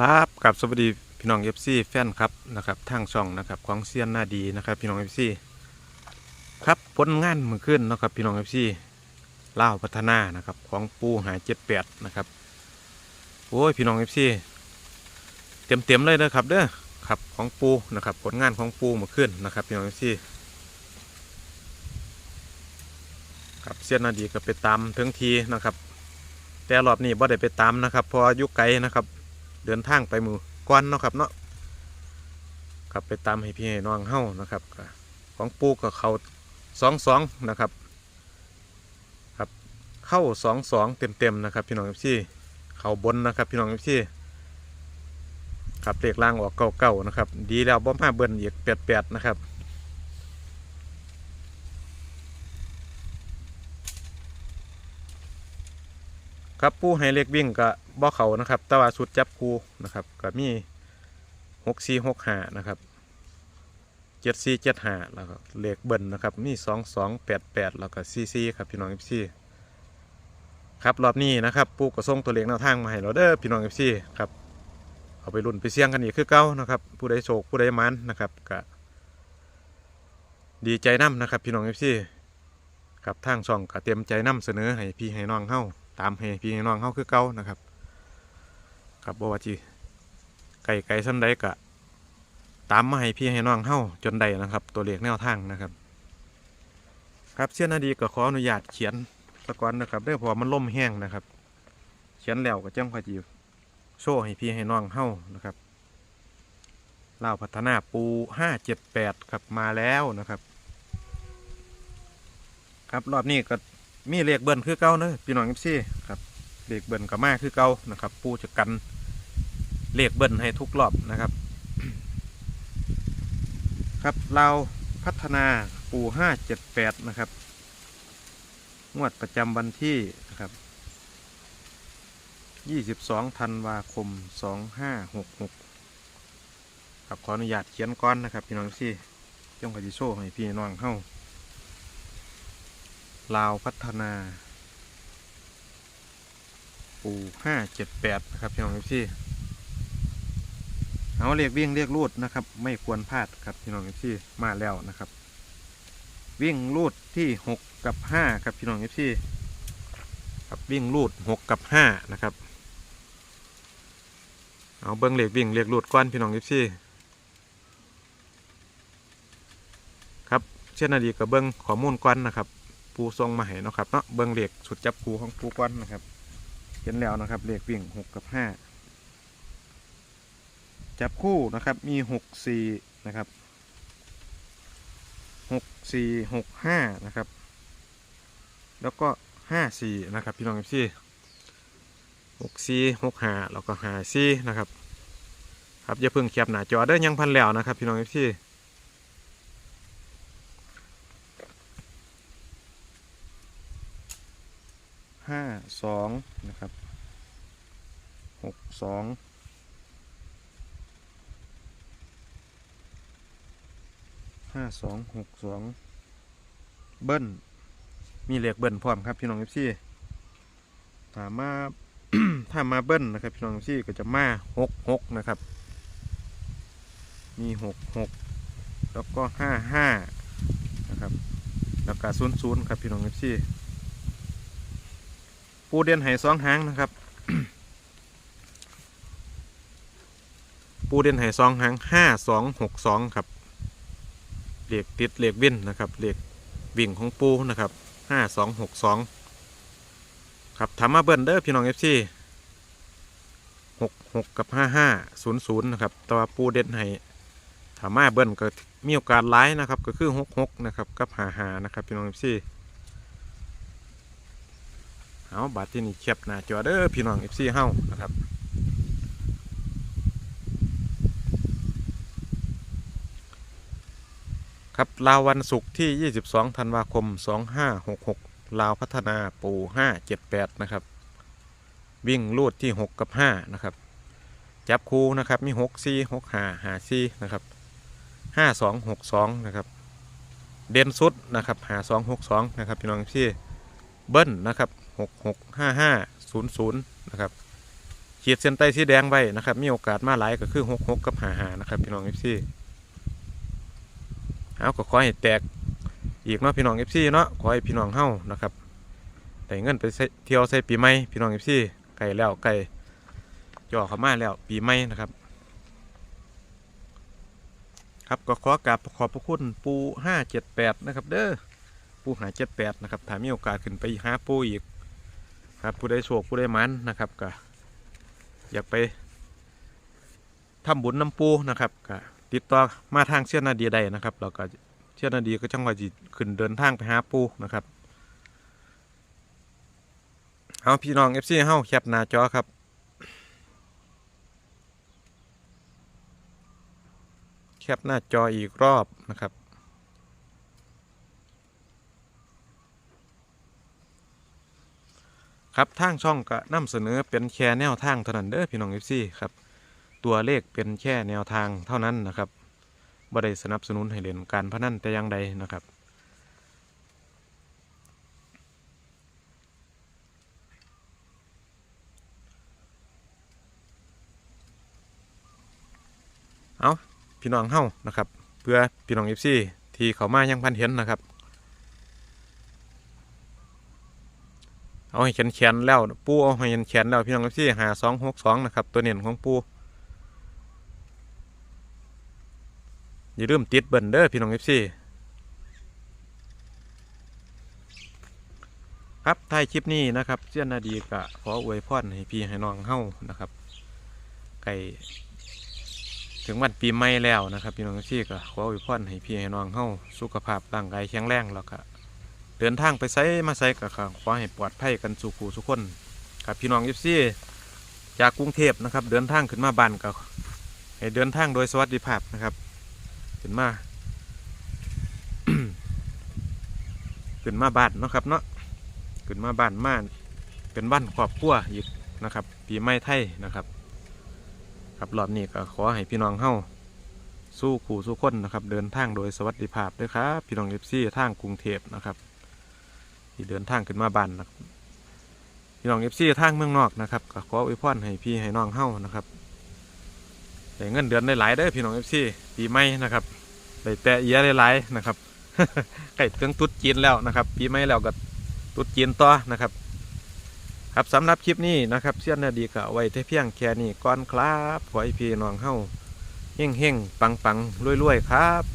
ครับกับสวัสดีพี่น้องเอฟซีแฟนครับนะครับทางช่องนะครับของเซียนหน้าดีนะครับพี่น้องเอฟซีครับผลงานมือขึ้นนะครับพี่น้องเอฟซีเล่าพัฒนานะครับของปูหาเจ็ดแปดนะครับโอ้ยพี่น้องเอฟซีเต็มเต็มเลยนะครับเด้อครับของปูนะครับผลงานของปูมือขึ้นนะครับพี่น้องเอฟซีครับเซียนหน้าดีก็ไปตามถึงทีนะครับ แต่รอบนี้บ่ได้ไปตามนะครับพออายุไกลนะครับ เดินทางไปมือก้อนเนาะครับเนาะครับไปตามให้พี่ให้น้องเฮ้านะครับ ของปูกับเขาสองสองนะครับครับเข้าสองสองเต็มเต็มนะครับ พี่น้องเอฟซีเขาบนนะครับ พี่น้องเอฟซีครับเลขล่างออกเก่าเก่าๆนะครับ ดีแล้วบ่มาเบิ้ลอีกแปดแปดนะครับ ครับปูให้เล็กวิ่งก็บ่เขานะครับ แต่ว่าสุดจับคูนะครับก็มีหกสี่หกห้านะครับเจ็ดสี่เจ็ดห้าแล้วก็เลขเบิ้ลนะครับ มีสองสองแปดแปดแล้วก็สี่สี่ครับพี่น้องเอฟซีครับรอบนี้นะครับปูก็ส่งตัวเลขแนวทางมาให้เราเด้อพี่น้องเอฟซีครับเอาไปรุ่นไปเสี่ยงกันอีกคือเก้านะครับ ผู้ใดโชคผู้ใดมันนะครับก็ดีใจน้ำนะครับ พี่น้องเอฟซีครับทางช่องก็เตรียมใจน้ำเสนอให้พี่ให้น้องเฮ้า ตามให้พี่ให้น้องเขาคือเก่านะครับครับบ่ว่าจีไก่ไก่ซ้ำใดกะตามมาให้พี่ให้น้องเฮาจนใดนะครับ ตัวเลขแนวทางนะครับ ครับเสี้ยนนาดีก็ขออนุญาตเขียนตะกอนนะครับเด้อเพราะว่ามันล่มแห้งนะครับ เขียนแล้วก็จังพอจีโชว์ให้พี่ให้น้องเฮานะครับเล่าพัฒนาปูห้าเจ็ดแปดครับมาแล้วนะครับ ครับรอบนี้ก็ มีเลขเบิ้ลคือเก่าเนอะพี่น้องเอฟซีครับเลขเบิ้ลก็มาคือเก่านะครับ ปูจะกันเลขเบิ้ลให้ทุกรอบนะครับ ครับเราพัฒนาปูห้าเจ็ดแปดนะครับงวดประจำวันที่นะครับยี่สิบสองธันวาคมสองห้าหกหกครับขออนุญาตเขียนก้อนนะครับ พี่น้องเอฟซีจ้องกระดิโซ่ให้พี่น้องเข้า ลาวพัฒนาปูห้าเจ็ดแปดนะครับพี่น้องเอฟซีเอาเรียกวิ่งเรียกรูดนะครับ ไม่ควรพลาดครับพี่น้องเอฟซีมาแล้วนะครับ วิ่งรูดที่หกกับห้าครับพี่น้องเอฟซีครับวิ่งรูดหกกับห้านะครับเอาเบิ้งเรียกวิ่งเรียกรูดก้อนพี่น้องเอฟซีครับเช่นนาดีกับเบิ้งข้อมูลก้อนนะครับ ปูทรงมาให้เนาะครับเนาะเบิ้องเหล็กสุดจับปูของปูก้อนนะครับ เห็นแล้วนะครับเหล็กวิ่งหกกับห้าจับคู่นะครับมีหกสี่นะครับหกสี่หกห้านะครับ แล้วก็ห้าสี่นะครับพี่น้องเอฟซีหกสี่หกห้าแล้วก็ห้าสี่นะครับครับอย่าเพิ่งแคบหน้าจอเด้อยังพันแล้วนะครับพี่น้องเอฟซี ห้าสองนะครับหกสองห้าสองหกสองเบิ้ลมีเหล็กเบิ้ลพร้อมครับพี่น้องเอฟซีถามมาถ้ามาเบิ้ลนะครับพี่น้องเอฟซีก็จะมาหกหกนะครับ มีหกหกแล้วก็ห้าห้านะครับแล้วก็ศูนย์ศูนย์ครับพี่น้องเอฟซี ปูเด่นไห่สองหางนะครับ ปูเด่นไห่สองหางห้าสองหกสองครับเหล็กติดเหล็กวิ่นนะครับเหล็กวิ่งของปูนะครับห้าสองหกสองครับถามมาเบิ้ลเด้อพี่น้องเอฟซีหกหกกับห้าห้าศูนย์ศูนย์นะครับตัวปูเด่นไห่ถามมาเบิ้ลก็มีโอกาสร้ายนะครับ ก็คือหกหกนะครับกับหาหานะครับพี่น้องเอฟซี เอาบัตรที่นี่เขียบหน้าจอเด้อพี่น้อง FC เฮานะครับครับลาววันศุกร์ที่ 22 ธันวาคม 2566 ลาวพัฒนาปู 578 นะครับ วิ่งลูดที่ 6 กับ 5 นะครับ จับคูนะครับ มี 6 4 6 5 5 4 นะครับ 5 2 6 2 นะครับ เด่นสุดนะครับ5 2 6 2 นะครับ พี่น้องพี่เบิ้ลนะครับ หกหกห้าห้าศูนย์ศูนย์นะครับขีดเส้นใต้สีแดงไว้นะครับ มีโอกาสมาหลายก็คือหกหกกับหาหานะครับ พี่น้องเอฟซีเอาก็ขอให้แตกอีกเนาะพี่น้องเอฟซีเนาะขอให้พี่น้องเฮ้านะครับได้เงินไปเที่ยวใส่ปีใหม่พี่น้องเอฟซีไก่แล้วไก่จ่อเข้ามาแล้วปีใหม่นะครับ ครับก็ขอกราบขอบพระคุณปูห้าเจ็ดแปดนะครับ เด้อปูหาเจ็ดแปดนะครับถ้ามีโอกาสขึ้นไปหาปูอีก ครับผู้ใดโชคผู้ใดหมันนะครับก็อยากไปทำบุญน้ำปูนะครับก็ติดต่อมาทางเชียนาดีใดนะครับเราก็เชียนาดีก็จังหวะจิขึ้นเดินทางไปหาปูนะครับเอาพี่น้องเอฟซีเฮาแคปหน้าจอครับแคปหน้าจออีกรอบนะครับ ครับทางช่องก็นำเสนอเป็นแค่แนวทางเท่านั้นเด้อพี่น้องเอฟซีครับตัวเลขเป็นแค่แนวทางเท่านั้นนะครับบ่ได้สนับสนุนให้เล่นการพนันแต่อย่างใดนะครับ เอาพี่น้องเฮ้านะครับ เพื่อพี่น้องเอฟซีที่เขามายังพันเห็นนะครับ เอาให้แขนแขนแล้ว ปูเอาให้แขนๆแล้วพี่น้องเอฟซีหาสองหกสองนะครับ ตัวเน่นของปูอย่าลืมติดเบิ้ลเด้อพี่น้องเอฟซีครับท้ายคลิปนี้นะครับเจ้านาดีกะขออวยพรให้พี่ให้น้องเฮ้านะครับไก่ถึงวันปีใหม่แล้วนะครับ พี่น้องที่ก็ขออวยพรให้พี่ให้น้องเฮาสุขภาพร่างกายแข็งแรงแล้วก็เดินทางไปไสมาไสก็ขอให้ปลอดภัยกันสู่ผู้ทุกคนครับพี่น้องยิซี่จากกรุงเทพนะครับ เดินทางขึ้นมาบ้านก็ให้เดินทางโดยสวัสดิภาพนะครับ ขึ้นมาขึ้นมาบ้านเนาะครับเนาะขึ้นมาบ้านมาเป็นบ้านครอบครัวอีกนะครับปีใหม่ไทยนะครับครับรอบนี้ก็ขอให้พี่น้องเฮาสู้ขู่สู้คนนะครับ เดินทางโดยสวัสดิภาพด้วยครับ พี่น้องเอฟซีทางกรุงเทพนะครับ ที่เดินทางขึ้นมาบ้านนะพี่น้องเอฟซีทางเมืองนอกนะครับก็ขออวยพรให้พี่ให้น้องเฮ้านะครับได้เงินเดือนได้หลายเด้อพี่น้องเอฟซีปีใหม่นะครับได้แต่เอียได้หลายนะครับใกล้ถึงตุ๊ดจีนแล้วนะครับปีใหม่แล้วก็ตุ๊ดจีนต่อนะครับ ครับสำหรับคลิปนี้นะครับเสี้ยนนาดีก็ไว้แต่เพียงแค่นี้ก่อนครับขอให้พี่น้องเฮ้าเฮ่งเฮ่งปังปังๆรวยครับ